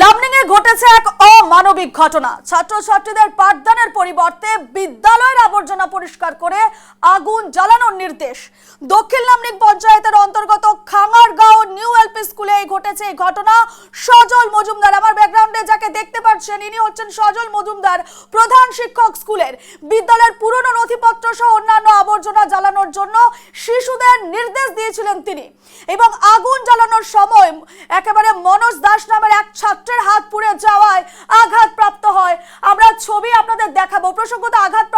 লামনিংয়ে ঘটেছে এক অমানবিক ঘটনা। ছাত্রছাত্রীদের পাঠদানের পরিবর্তে বিদ্যালয়ের আবর্জনা পরিষ্কার করে আগুন জ্বালানোর নির্দেশ। দক্ষিণ লামনিং পঞ্চায়েতের অন্তর্গত খাঙারগাঁও নিউ এলপি স্কুলে ঘটেছে এই ঘটনা। সজল মজুমদার, আমার ব্যাকগ্রাউন্ডে যাকে দেখতে পাচ্ছেন, ইনি হচ্ছেন সজল মজুমদার, প্রধান শিক্ষক স্কুলের। বিদ্যালয়ের পুরনো নথিপত্র সহ অন্যান্য আবর্জনা জ্বালানোর জন্য শিশুদের নির্দেশ দিয়েছিলেন তিনি। এবং আগুন জ্বালানোর সময় একেবারে মনোজ দাস নামের এক ছাত্রের হাত পুড়ে যাওয়ায় আঘাতপ্রাপ্ত হয়। আমরা ছবি আপনাদের দেখাবো। প্রসঙ্গত আঘাতপ্রাপ্ত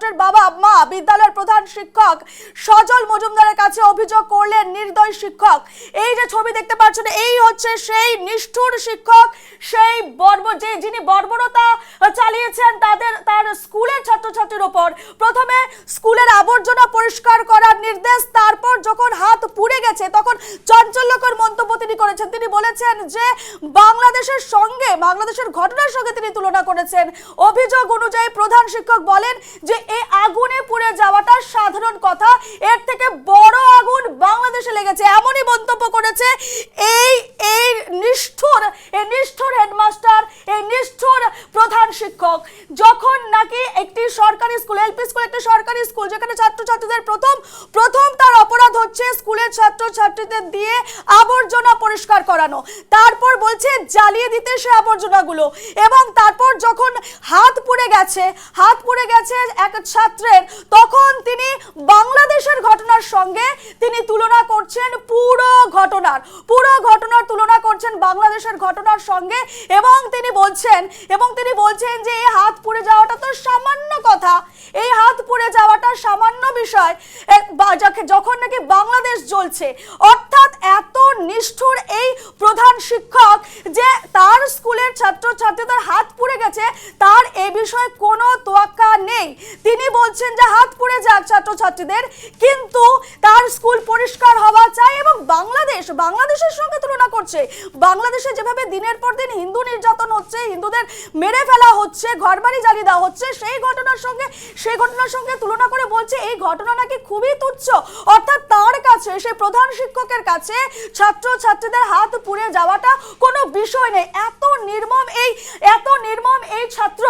ছাত্রের বাবা মা বিদ্যালয়ের প্রধান শিক্ষক সজল মজুমদারের কাছে অভিযোগ করলেন নির্দয় শিক্ষক। এই যে ছবি দেখতে পাচ্ছেন, এই হচ্ছে সেই নিষ্ঠুর শিক্ষক, সেই বর্ব, যে যিনি বর্বরতা চালিয়েছেন তাদের, তার স্কুলের ছাত্রছাত্রীর ওপর। প্রথমে স্কুলের আবর্জনা পরিষ্কার করার নির্দেশ, তারপর যখন হাত পুড়ে গেছে, তখন চাঞ্চল্যকর মন্তব্য তিনি করেছেন। তিনি বলেছেন যে বাংলাদেশের সঙ্গে, বাংলাদেশের ঘটনার সঙ্গে তিনি তুলনা করেছেন। অভিযোগ অনুযায়ী প্রধান শিক্ষক বলেন যে এই আগুনে পুড়ে যাওয়াটা সাধারণ কথা। এর থেকে বড় আগুন বাংলাদেশে লেগেছে। এমনই মন্তব্য করেছে এই এই নিষ্ঠুর এই নিষ্ঠুর হেডমাস্টার, এই নিষ্ঠুর প্রধান শিক্ষক। যখন নাকি একটি সরকারি স্কুল, এলপি স্কুল একটি সরকারি স্কুল, যেখানে ছাত্রছাত্রীদের প্রথম প্রথম তার অপরাধ হচ্ছে স্কুলের ছাত্রছাত্রীদের দিয়ে আবর্জনা পরিষ্কার করানো। তারপর বলছে জ্বালিয়ে দিতে সে আবর্জনাগুলো। এবং তারপর যখন হাত পুড়ে গেছে, হাত পুড়ে গেছে এক ছাত্রের তখন তিনি বাংলাদেশের ঘটনার সঙ্গে তিনি তুলনা করছেন পুরো ঘটনার পুরো ঘটনার তুলনা করছেন বাংলাদেশের ঘটনার সঙ্গে এবং তিনি বলছেন, এবং তিনি বলছেন যে এই হাত পুড়ে যাওয়াটা তো সামান্য কথা। এই হাত পুড়ে যাওয়াটা সামান্য বিষয়। যখন নাকি বাংলাদেশ জ্বলছে, অর্থাৎ এত নিষ্ঠুর এই প্রধান শিক্ষক যে তার স্কুলের ছাত্রছাত্রীদের হাত পুড়ে গেছে, তার এ বিষয়ে কোনো তোয়াক্কা নেই। তিনি বলছেন যে হাত পুড়ে যাক ছাত্রছাত্রীদের, কিন্তু তার স্কুল পরিষ্কার হওয়া চাই এবং বাংলাদেশ, বাংলাদেশের সঙ্গে তুলনা করছে। বাংলাদেশে যেভাবে দিনের পর দিন হিন্দু নির্যাতন হচ্ছে, হিন্দুদের মেরে ফেলা হচ্ছে, ঘরবাড়ি জ্বালিয়ে দেওয়া হচ্ছে, সেই ঘটনার সঙ্গে, সেই ঘটনার সঙ্গে তুলনা করে বলছে এই ঘটনা নাকি খুবই তুচ্ছ। অর্থাৎ তার কাছে সেই প্রধান শিক্ষকের কাছে ছাত্র ছাত্রীদের হাত পুড়ে যাওয়াটা কোনো বিষয় নেই। এত নির্মম এই, এত নির্মম এই ছাত্র,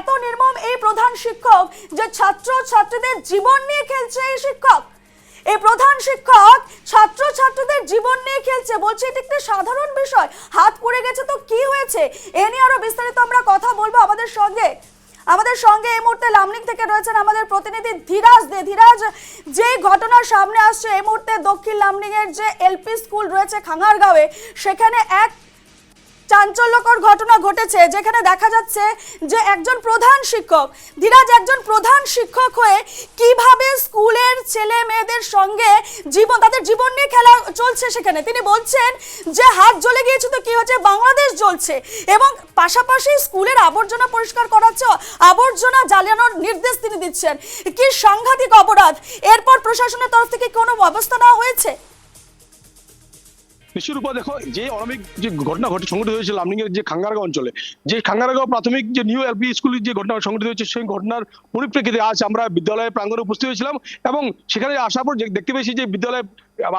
এত নির্মম এই প্রধান শিক্ষক যে ছাত্র ছাত্রীদের জীবন নিয়ে খেলছে এই শিক্ষক। এই প্রধান শিক্ষক ছাত্র ছাত্রীদের জীবন নিয়ে খেলছে, বলছে এটা একটি সাধারণ বিষয়। হাত পুড়ে গেছে তো কি হয়েছে? এ নিয়ে আরও বিস্তারিত আমরা কথা বলব আমাদের সঙ্গে। আমাদের সঙ্গে এই মুহূর্তে লামলিং থেকে রয়েছেন আমাদের প্রতিনিধি ধীরাজ দে। ধীরাজ যে ঘটনা সামনে আসছে, এই মুহূর্তে দক্ষিণ লামনিং এর যে এলপি স্কুল রয়েছে খাঙ্গারগাঁওয়ে, সেখানে এক চাঞ্চল্যকর ঘটনা ঘটেছে, যেখানে দেখা যাচ্ছে যে একজন প্রধান শিক্ষক, ধীরাজ একজন প্রধান শিক্ষক হয়ে কীভাবে স্কুলের ছেলে মেয়েদের সঙ্গে জীবন, তাদের জীবন নিয়ে খেলা চলছে সেখানে। তিনি বলছেন যে হাত জ্বলে গিয়েছে তো কি হচ্ছে বাংলাদেশ জ্বলছে এবং পাশাপাশি স্কুলের আবর্জনা পরিষ্কার করাচ্ছে, আবর্জনা জ্বালানোর নির্দেশ তিনি দিচ্ছেন। কি সাংঘাতিক অপরাধ! এরপর প্রশাসনের তরফ থেকে কোনো ব্যবস্থা নেওয়া হয়েছে? নিশ্চিত উপর দেখো, যে অনামিক যে ঘটনা ঘটে, সংঘটিত হয়েছে লামনিং এর যে খাঙ্গারগাঁও অঞ্চলে, যে খাঙ্গারগাঁও প্রাথমিক যে নিউ এলপি স্কুলের যে ঘটনা সংঘটিত হয়েছে, সেই ঘটনার পরিপ্রেক্ষিতে আজ আমরা বিদ্যালয়ের প্রাঙ্গণে উপস্থিত হয়েছিলাম এবং সেখানে আসার পর দেখতে পেয়েছি যে বিদ্যালয়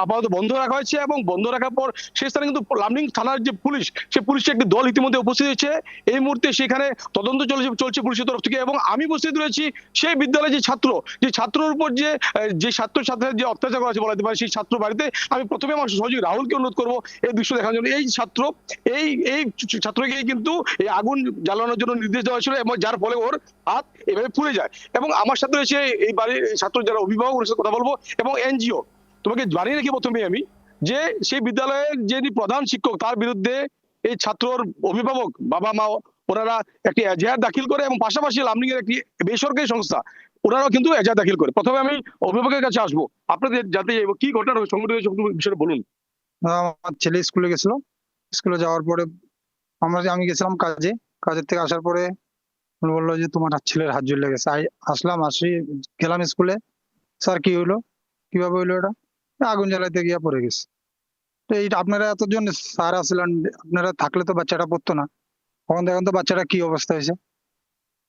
আপাতত বন্ধ রাখা হয়েছে এবং বন্ধ রাখার পর সেই স্থানে কিন্তু লামনিং থানার যে পুলিশ, সেই পুলিশের একটি দল ইতিমধ্যে উপস্থিত হয়েছে। এই মুহূর্তে সেখানে তদন্ত চলছে চলছে পুলিশের তরফ থেকে এবং আমি উপস্থিত রয়েছি সেই বিদ্যালয়ের যে ছাত্র, যে ছাত্রর উপর যে যে ছাত্র ছাত্রের যে অত্যাচার করা হয়েছে বলা যেতে পারে, সেই ছাত্র বাড়িতে আমি প্রথমে আমার সহযোগী রাহুলকে অনুরোধ করব এই দৃশ্য দেখার জন্য। এই ছাত্র, এই এই ছাত্রকে কিন্তু এই আগুন জ্বালানোর জন্য নির্দেশ দেওয়া হয়েছিল এবং যার ফলে ওর হাত এভাবে পুড়ে যায়। এবং আমার সাথে রয়েছে এই বাড়ির ছাত্র যারা অভিভাবক কথা বলব এবং এনজিও। তোমাকে জানিয়ে রেখে প্রথমে আমি যে সেই বিদ্যালয়ের যিনি প্রধান শিক্ষক, তার বিরুদ্ধে এই ছাত্রর অভিভাবক বাবা মা, ওনারা একটি এজাহার দাখিল করে এবং পাশাপাশি লামনিং এর একটি বেসরকারি সংস্থা, ওনারাও কিন্তু এজাহার দাখিল করে। প্রথমে আমি অভিভাবকের কাছে আসব। আপনাদের যাতে কি ঘটনা সংঘটিত হয়েছে একটু বলুন। আমার ছেলে স্কুলে গেছিল। স্কুলে যাওয়ার পরে আমরা আমি গেছিলাম কাজে। কাজের থেকে আসার পরে বলল যে, তোমার ছেলের হাত জ্বলে গেছে। আসলাম, আসি, গেলাম স্কুলে। স্যার, কি হইল? কীভাবে হইল এটা? আগুন জ্বালাইতে গিয়ে পড়ে গেছে। তো এইটা আপনারা এতজন স্যার আসলেন আপনারা থাকলে তো বাচ্চাটা পড়তো না। তখন দেখেন তো বাচ্চাটা কি অবস্থা হয়েছে।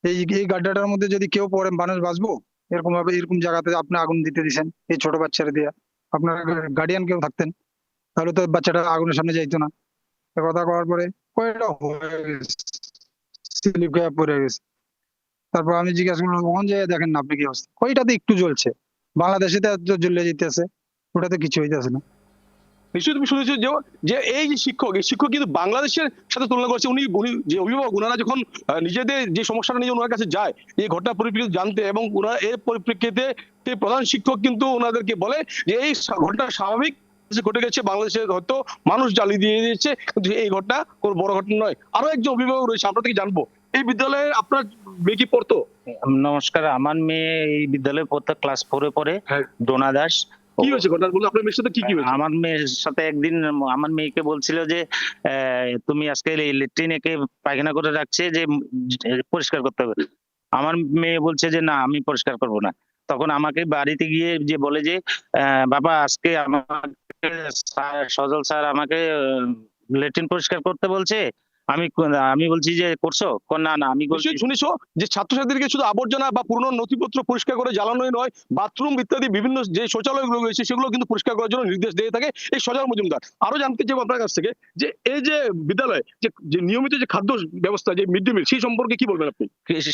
এই এই গাড্ডাটার মধ্যে যদি কেউ পড়ে, মানুষ বাঁচবো? এরকম ভাবে এরকম জায়গাতে আপনি আগুন দিতে দিছেন, এই ছোট বাচ্চারা দিয়ে। আপনারা গার্ডিয়ান কেউ থাকতেন, তাহলে তো বাচ্চাটা আগুনের সামনে যাইতো না। কথা করার পরে গেছে পড়ে গেছে। তারপর আমি জিজ্ঞাসা করলাম কখন যে দেখেন না, আপনি কি অবস্থা? ওইটাতে একটু জ্বলছে? বাংলাদেশে তো জ্বলে যেতেছে। ওটাতে কিছু হইতেছে না। নিশ্চয়ই তুমি শুনেছো যে যে এই যে শিক্ষক এই শিক্ষক কিন্তু বাংলাদেশের সাথে তুলনা করছে। উনি উনি যে অভিভাবক ওনারা যখন নিজেদের যে সমস্যাটা নিয়ে ওনার কাছে যায় এই ঘটনার পরিপ্রেক্ষিতে জানতে এবং ওনারা এর পরিপ্রেক্ষিতে সেই প্রধান শিক্ষক কিন্তু ওনাদেরকে বলে যে এই ঘটনা স্বাভাবিক ঘটে গেছে বাংলাদেশে হয়তো মানুষ জ্বালিয়ে দিয়ে দিয়েছে কিন্তু এই ঘটনা কোনো বড় ঘটনা নয়। আরও একজন অভিভাবক রয়েছে আমরা থেকে জানব। এই বিদ্যালয়ে আপনার মেয়ে কি পড়তো? নমস্কার আমার মেয়ে এই বিদ্যালয়ে পড়তে ক্লাস ফোরে পড়ে। হ্যাঁ। ডোনা দাস। কি হয়েছে ঘটনা? বলুন আপনার মেয়ের সাথে কি কি হয়েছে? আমার মেয়ের সাথে একদিন আমার মেয়েকে বলছিল যে তুমি আজকে লেট্রিন একে পায়খানা করে রাখছে যে পরিষ্কার করতে হবে। আমার মেয়ে বলছে যে না আমি পরিষ্কার করব না। তখন আমাকে বাড়িতে গিয়ে যে বলে যে আহ, বাবা আজকে আমাকে সজল স্যার আমাকে লেট্রিন পরিষ্কার করতে বলছে আমি আমি বলছি যে করছ? না না আমি বলছি শুনেছো যে ছাত্রছাত্রীদেরকে শুধু আবর্জনা বা পুরনো নথিপত্র পরিষ্কার করে জ্বালানোই নয় বাথরুম ইত্যাদি বিভিন্ন যে শৌচালয়গুলো রয়েছে সেগুলো কিন্তু পরিষ্কার করার জন্য নির্দেশ দিয়ে থাকে এই সজাল মজুমদার। আরও জানতে চাইব আপনার কাছ থেকে যে এই যে বিদ্যালয় যে যে নিয়মিত যে খাদ্য ব্যবস্থা যে মিড ডে মিল সেই সম্পর্কে কি বলবেন আপনি?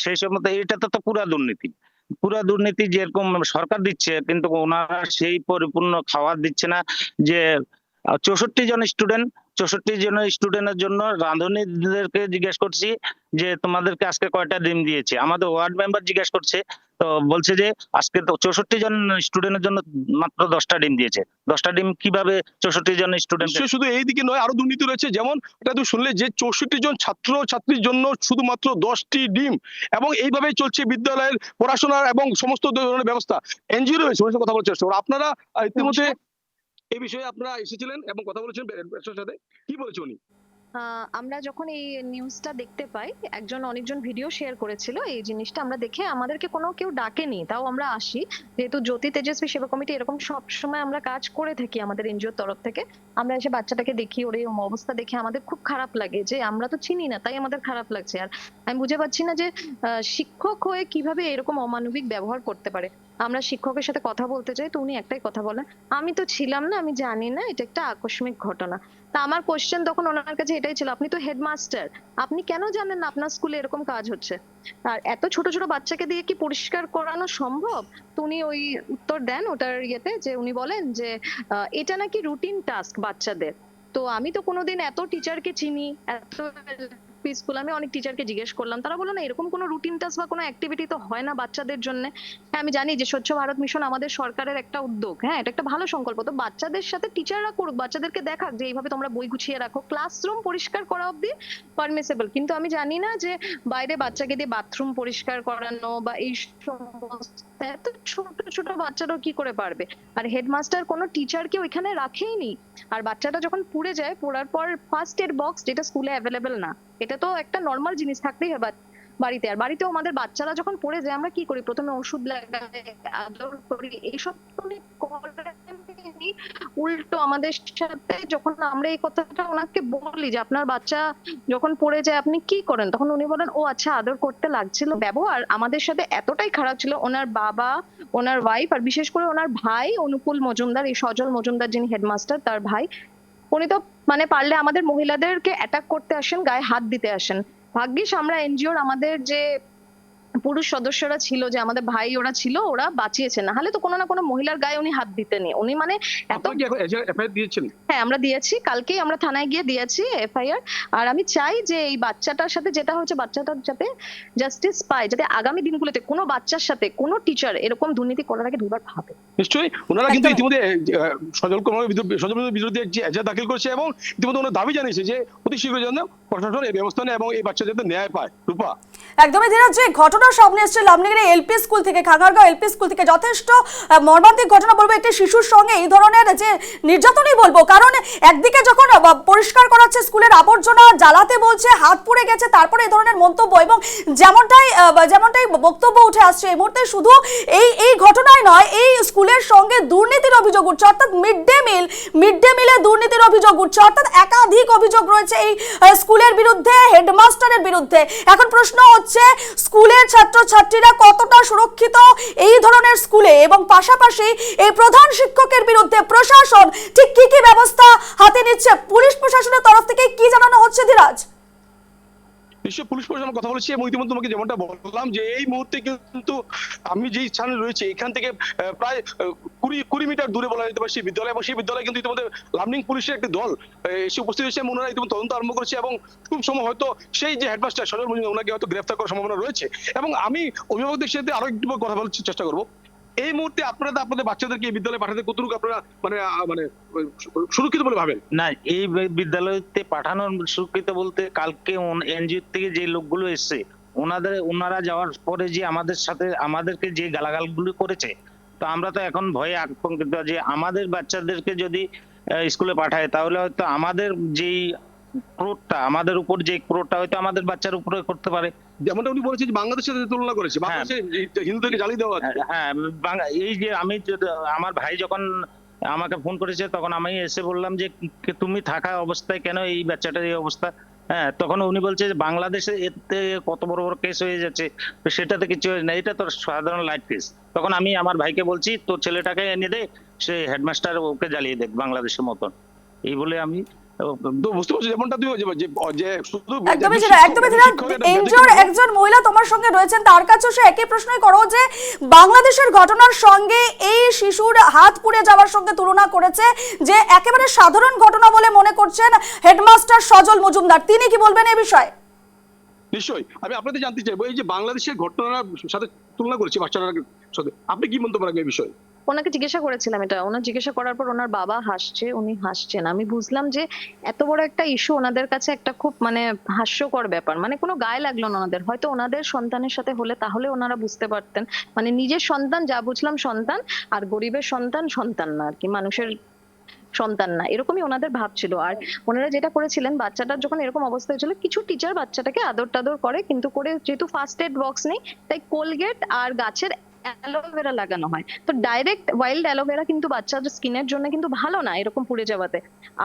সেই সময় এটা তো পুরা দুর্নীতি। পুরা দুর্নীতি যেরকম সরকার দিচ্ছে কিন্তু ওনারা সেই পরিপূর্ণ খাবার দিচ্ছে না যে চৌষট্টি জন স্টুডেন্ট চৌষট্টি জন স্টুডেন্টের জন্য রাঁধুনিদেরকে জিজ্ঞেস করছি যে তোমাদেরকে আজকে কয়টা ডিম দিয়েছে? আমাদের ওয়ার্ড মেম্বার জিজ্ঞেস করছে তো বলছে যে আজকে তো চৌষট্টি জন স্টুডেন্টের জন্য মাত্র দশটা ডিম দিয়েছে। দশটা ডিম কীভাবে চৌষট্টি জন স্টুডেন্ট শুধু এই দিকে নয় আরও দুর্নীতি রয়েছে। যেমন এটা তো শুনলে যে চৌষট্টি জন ছাত্র ছাত্রীর জন্য শুধুমাত্র দশটি ডিম এবং এইভাবেই চলছে বিদ্যালয়ের পড়াশোনার এবং সমস্ত ধরনের ব্যবস্থা। এনজিও রয়েছে কথা বলার চেষ্টা। আপনারা ইতিমধ্যে এই বিষয়ে আপনারা এসেছিলেন এবং কথা বলেছেন সাথে। কি বলেছে উনি? আমরা যখন এই নিউজটা দেখতে পাই, একজন অনেকজন ভিডিও শেয়ার করেছিল এই জিনিসটা, আমরা দেখে আমাদেরকে কোনো কেউ ডাকেনি, তাও আমরা আসি। যেহেতু জ্যোতি তেজস্বী সেবা কমিটি এরকম সব সময় আমরা কাজ করে থাকি আমাদের এনজিওর তরফ থেকে, আমরা এসে বাচ্চাটাকে দেখি, ওর এই অবস্থা দেখে আমাদের খুব খারাপ লাগে যে আমরা তো চিনি না, তাই আমাদের খারাপ লাগছে। আর আমি বুঝে পাচ্ছি না যে শিক্ষক হয়ে কীভাবে এরকম অমানবিক ব্যবহার করতে পারে। আমরা শিক্ষকের সাথে কথা বলতে চাই তো উনি একটাই কথা বলেন, আমি তো ছিলাম না, আমি জানি না, এটা একটা আকস্মিক ঘটনা। তা আমার কোশ্চেন তখন ওনার কাছে এটাই ছিল, আপনি তো হেডমাস্টার আপনি কেন জানেন না আপনার স্কুলে এরকম কাজ হচ্ছে? আর এত ছোট ছোট বাচ্চাকে দিয়ে কি পরিষ্কার করানো সম্ভব? তো উনি ওই উত্তর দেন ওটার ইয়েতে, যে উনি বলেন যে এটা নাকি রুটিন টাস্ক বাচ্চাদের। তো আমি তো কোনোদিন এত টিচারকে চিনি, এত স্কুল আমি অনেক টিচারকে জিজ্ঞেস করলাম, তারা বলল, না, এরকম কোনো রুটিন টাস্ক বা কোনো অ্যাক্টিভিটি তো হয় না বাচ্চাদের জন্য। হ্যাঁ আমি জানি যে স্বচ্ছ ভারত মিশন আমাদের সরকারের একটা উদ্যোগ। হ্যাঁ এটা একটা ভালো সংকল্প। তো বাচ্চাদের সাথে টিচাররা করুক, বাচ্চাদেরকে দেখাক যে এইভাবে তোমরা বই গুছিয়ে রাখো। ক্লাসরুম পরিষ্কার করা অব্দি পারমিসেবল কিন্তু আমি জানি না যে বাইরে বাচ্চাকে দিয়ে বাথরুম পরিষ্কার করানো বা এই এত ছোট ছোট বাচ্চারাও কি করে পারবে? আর হেডমাস্টার কোনো টিচারকে ওইখানে রাখেইনি আর বাচ্চাটা যখন পুড়ে যায়, পোড়ার পর ফার্স্ট এড বক্স যেটা স্কুলে অ্যাভেলেবেল না। এটা তো একটা নর্মাল জিনিস থাকতেই হয় বাড়িতে। আর বাড়িতেও আমাদের বাচ্চারা যখন পড়ে যায়, আমরা কি করি? প্রথমে ওষুধ লাগাই, আদর করি, এইসব উল্টো আমাদের সাথে যখন আমরা এই কথাটা ওনাকে বলি যে, আপনার বাচ্চা যখন পড়ে যায়, আপনি কি করেন? তখন উনি বলেন, ও আচ্ছা আদর করতে লাগছিল ব্যবহার। আমাদের সাথে এতটাই খারাপ ছিল, ওনার বাবা, ওনার ওয়াইফ আর বিশেষ করে ওনার ভাই, অনুকূল মজুমদার, এই সজল মজুমদার যিনি হেডমাস্টার তার ভাই উনি তো মানে পারলে আমাদের মহিলাদেরকে অ্যাটাক করতে আসেন, গায়ে হাত দিতে আসেন। ভাগ্যিস আমরা এনজিওর আমাদের যে পুরুষ সদস্যরা ছিল যে আমাদের ভাই ওরা ছিল ওরা বাঁচিয়েছে। না হলে তো কোনো না কোনো মহিলার গায়ে উনি হাত দিতেনি উনি মানে এত হ্যাঁ আমরা দিয়েছি। কালকেই আমরা থানায় গিয়ে দিয়েছি এফআইআর। আর আমি চাই যে এই বাচ্চাটার সাথে যেটা হয়েছে বাচ্চাটার যাতে জাস্টিস পায় যাতে আগামী দিনগুলোতে কোনো বাচ্চার সাথে কোনো টিচার এরকম দুর্নীতি করার আগে দুবার ভাবে। নিশ্চয়ই। ওনারা কিন্তু ইতিমধ্যে সজল কুমারের বিরুদ্ধে সজল বিরুদ্ধে একটি এজাহার দাখিল করেছে এবং ইতিমধ্যে ওনারা দাবি জানিয়েছে যে অতি শীঘ্র যেন প্রশাসন এই ব্যবস্থা নেয় এবং এই বাচ্চা যাতে ন্যায় পায়। রূপা। একদমই ধীরাজ যে ঘটনা সামনে এসেছে। লামডিগিরি এলপি স্কুল থেকে এলপি স্কুল থেকে যথেষ্ট মর্মান্তিক ঘটনা বলব। একটি শিশুর সঙ্গে এই ধরনের যে নির্যাতনই বলব, কারণ একদিকে যখন পরিষ্কার স্কুলের আবর্জনা, জ্বালাতে বলছে, হাত পুড়ে গেছে, তারপরে এই ধরনের মন্তব্য এবং যেমনটাই যেমনটাই বক্তব্য উঠে আসছে, এই মুহূর্তে শুধু এই এই ঘটনায় নয়, এই স্কুলের সঙ্গে দুর্নীতির অভিযোগ উঠছে, অর্থাৎ mid day meal, mid day মিলে দুর্নীতির অভিযোগ উঠছে, অর্থাৎ একাধিক অভিযোগ রয়েছে এই স্কুলের বিরুদ্ধে, হেডমাস্টারের বিরুদ্ধে। এখন প্রশ্ন হচ্ছে, স্কুলের ছাত্রছাত্রীরা কতটা সুরক্ষিত এই ধরনের স্কুলে? এবং পাশাপাশি এই প্রধান শিক্ষকের বিরুদ্ধে প্রশাসন ঠিক কি কি ব্যবস্থা হাতে নিচ্ছে? পুলিশ প্রশাসনের তরফ থেকে কি জানানো হচ্ছে ধীরাজ? নিশ্চয়ই পুলিশ প্রশাসনের কথা বলেছি। এবং ইতিমধ্যে তোমাকে যেমনটা বললাম যে এই মুহূর্তে কিন্তু আমি যেই স্থানে রয়েছে, এখান থেকে প্রায় কুড়ি কুড়ি মিটার দূরে বলা যেতে পারে সেই বিদ্যালয়। এবং সেই বিদ্যালয়ে কিন্তু ইতিমধ্যে লার্নিং পুলিশের একটি দল এসে উপস্থিত হয়েছে এবং ওনারা ইতিমধ্যে তদন্ত আরম্ভ করেছে এবং খুব সময় হয়তো সেই যে হেডমাস্টার সজল মজুমদার ওনাকে হয়তো গ্রেফতার করার সম্ভাবনা রয়েছে। এবং আমি অভিভাবকদের সাথে আরও একটু কথা বলার চেষ্টা করব। এই মুহূর্তে আপনারা আপনাদের বাচ্চাদেরকে এই বিদ্যালয়ে পাঠাতে কতটুকু আপনারা মানে মানে সুরক্ষিত বলে ভাবেন? না, এই বিদ্যালয়তে পাঠানোর সুরক্ষিত বলতে কালকে এনজিও থেকে যে লোকগুলো এসছে, ওনাদের, ওনারা যাওয়ার পরে যে আমাদের সাথে, আমাদেরকে যে গালাগালগুলো করেছে, তো আমরা তো এখন ভয়ে আতঙ্কিত যে আমাদের বাচ্চাদেরকে যদি স্কুলে পাঠায়, তাহলে হয়তো আমাদের যেই ক্রোধটা আমাদের উপর যে ক্রোধটা হয়তো আমাদের বাচ্চার উপরে করতে পারে। যেমনটা উনি বলেছেন বাংলাদেশের সাথে তুলনা করেছে। বাংলাদেশে হিন্দুদেরকে জ্বালিয়ে দেওয়া হচ্ছে। হ্যাঁ এই যে আমি আমার ভাই যখন আমাকে ফোন করেছে তখন আমি এসে বললাম যে তুমি থাকা অবস্থায় কেন এই বাচ্চাটার এই অবস্থা? হ্যাঁ তখন উনি বলছে যে বাংলাদেশে এতে কত বড় বড় কেস হয়ে যাচ্ছে তো সেটাতে কিছু হয় না এটা তো সাধারণ লাইট কেস তখন আমি আমার ভাইকে বলছি তোর ছেলেটাকে এনে দে সে হেডমাস্টার ওকে জ্বালিয়ে দেখ বাংলাদেশের মতন। এই বলে আমি তো বুঝতে পারছি যেমনটা তুই যে- যে যে শুধু একদমই যে একদমই সেটা। এনজিওর একজন মহিলা তোমার সঙ্গে রয়েছেন তার কাছেও সে একই প্রশ্নই করো যে বাংলাদেশের ঘটনার সঙ্গে এই শিশুর হাত পুড়ে যাওয়ার সঙ্গে তুলনা করেছে যে একেবারে সাধারণ ঘটনা বলে মনে করছেন হেডমাস্টার সজল মজুমদার। তিনি কি বলবেন এই বিষয়ে? নিশ্চয়ই। আমি আপনাদের জানতে চাইব এই যে বাংলাদেশের ঘটনার সাথে তুলনা করেছি বাচ্চাটার সাথে আপনি কি মন্তব্য রাখবেন এই বিষয়ে? ওনাকে জিজ্ঞাসা করেছিলাম এটা। ওনার জিজ্ঞাসা করার পর ওনার বাবা হাসছে, উনি হাসছেন। আমি বুঝলাম যে এত বড় একটা ইস্যু ওনাদের কাছে একটা খুব মানে হাস্যকর ব্যাপার। মানে কোনো গায়ে লাগল না ওনাদের। হয়তো ওনাদের সন্তানের সাথে হলে তাহলে ওনারা বুঝতে পারতেন। মানে নিজের সন্তান, যা বুঝলাম সন্তান, আর গরিবের সন্তান সন্তান না আর কি মানুষের সন্তান না। এরকমই ওনাদের ভাব ছিল। আর ওনারা যেটা করেছিলেন বাচ্চাটার যখন এরকম অবস্থা হয়েছিল, কিছু টিচার বাচ্চাটাকে আদর টাদর করে, কিন্তু করে যেহেতু ফার্স্ট এড বক্স নেই, তাই কোলগেট আর গাছের অ্যালোভেরা লাগানো হয়। তো ডাইরেক্ট ওয়াইল্ড অ্যালোভেরা কিন্তু বাচ্চাদের স্কিনের জন্য কিন্তু ভালো না এরকম পুড়ে যাওয়াতে।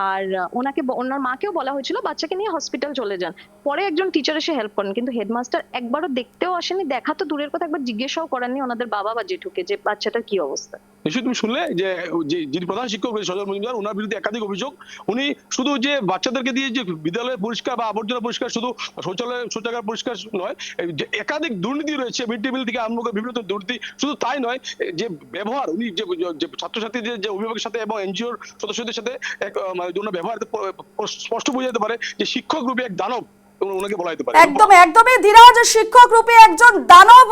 আর ওনাকে ওনার মাকেও বলা হয়েছিল, বাচ্চাকে নিয়ে হসপিটাল চলে যান। পরে একজন টিচার এসে হেল্প করেন, কিন্তু হেডমাস্টার একবারও দেখতেও আসেনি দেখা তো দূরের কথা, একবার জিজ্ঞাসাও করেননি ওনাদের বাবা বা জেঠুকে যে বাচ্চাটার কি অবস্থা। তুমি শুনলে যে যিনি প্রধান শিক্ষক সজল মজুমদার, ওনার বিরুদ্ধে একাধিক অভিযোগ। উনি শুধু যে বাচ্চাদেরকে দিয়ে যে বিদ্যালয় পরিষ্কার বা আবর্জনা পরিষ্কার শুধু শৌচালয়, শৌচাগার পরিষ্কার নয় একাধিক দুর্নীতি রয়েছে মিড ডে মিল থেকে আরম্ভ করে বিভিন্ন দুর্নীতি শুধু তাই নয়, যে ব্যবহার, উনি যে ছাত্রছাত্রীদের যে অভিভাবকের সাথে এবং এনজিওর সদস্যদের সাথে এক মানে জন্য ব্যবহার স্পষ্ট বোঝা যেতে পারে যে শিক্ষক রূপে এক দানব একদম, একদমই ধীরাজ শিক্ষক রূপে একজন দানব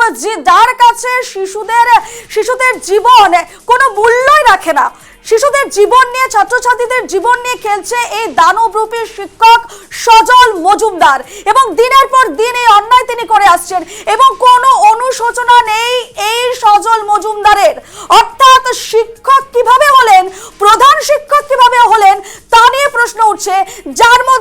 যার কাছে শিশুদের শিশুদের জীবন কোনো মূল্যই রাখে না। শিশুদের জীবন নিয়ে, ছাত্রছাত্রীদের জীবন নিয়ে খেলছে এই দানব রূপী শিক্ষক সজল মজুমদার। এবং দিনের পর দিন এই অন্যায় তিনি করে আসছেন। এবং কোনো অনুশোচনা নেই এই সজল মজুমদারের। অর্থাৎ শিক্ষক কীভাবে হলেন, প্রধান শিক্ষক কীভাবে হলেন, তা নিয়ে প্রশ্ন উঠছে। যার মধ্যে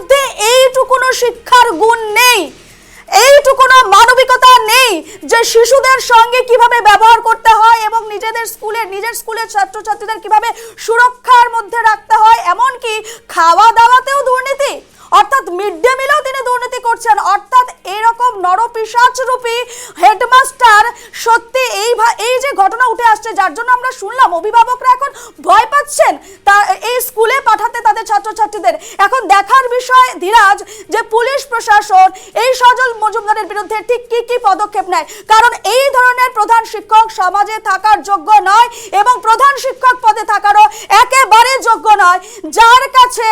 শিশুদের সঙ্গে কীভাবে ব্যবহার করতে হয় এবং নিজেদের স্কুলে, নিজের স্কুলের ছাত্রছাত্রীদের কীভাবে সুরক্ষার মধ্যে রাখতে হয়, এমনকি খাওয়া দাওয়াতেও দুর্নীতি? অর্থাৎ মিড ডে মিলেও তিনি দুর্নীতি করছেন। অর্থাৎ এরকম নরপিসাচ রূপী হেডমাস্টার সত্যি এই এই যে ঘটনা উঠে আসছে, যার জন্য আমরা শুনলাম, অভিভাবকরা এখন ভয় পাচ্ছেন। তা এই স্কুলে পাঠাতে তাদের ছাত্রছাত্রীদের। এখন দেখার বিষয়, ধীরাজ যে পুলিশ প্রশাসন এই সজল মজুমদারের বিরুদ্ধে ঠিক কি কি পদক্ষেপ নেয়। কারণ এই ধরনের প্রধান শিক্ষক সমাজে থাকার যোগ্য নয় এবং প্রধান শিক্ষক পদে থাকারও একেবারে যোগ্য নয়। যার কাছে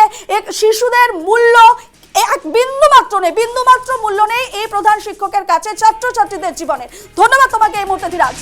শিশুদের মূল্য এক বিন্দু মাত্র নেই বিন্দু মাত্র মূল্য নেই এই প্রধান শিক্ষকের কাছে ছাত্রছাত্রীদের জীবনে ধন্যবাদ তোমাকে এই মুহূর্তে ধীরাজ।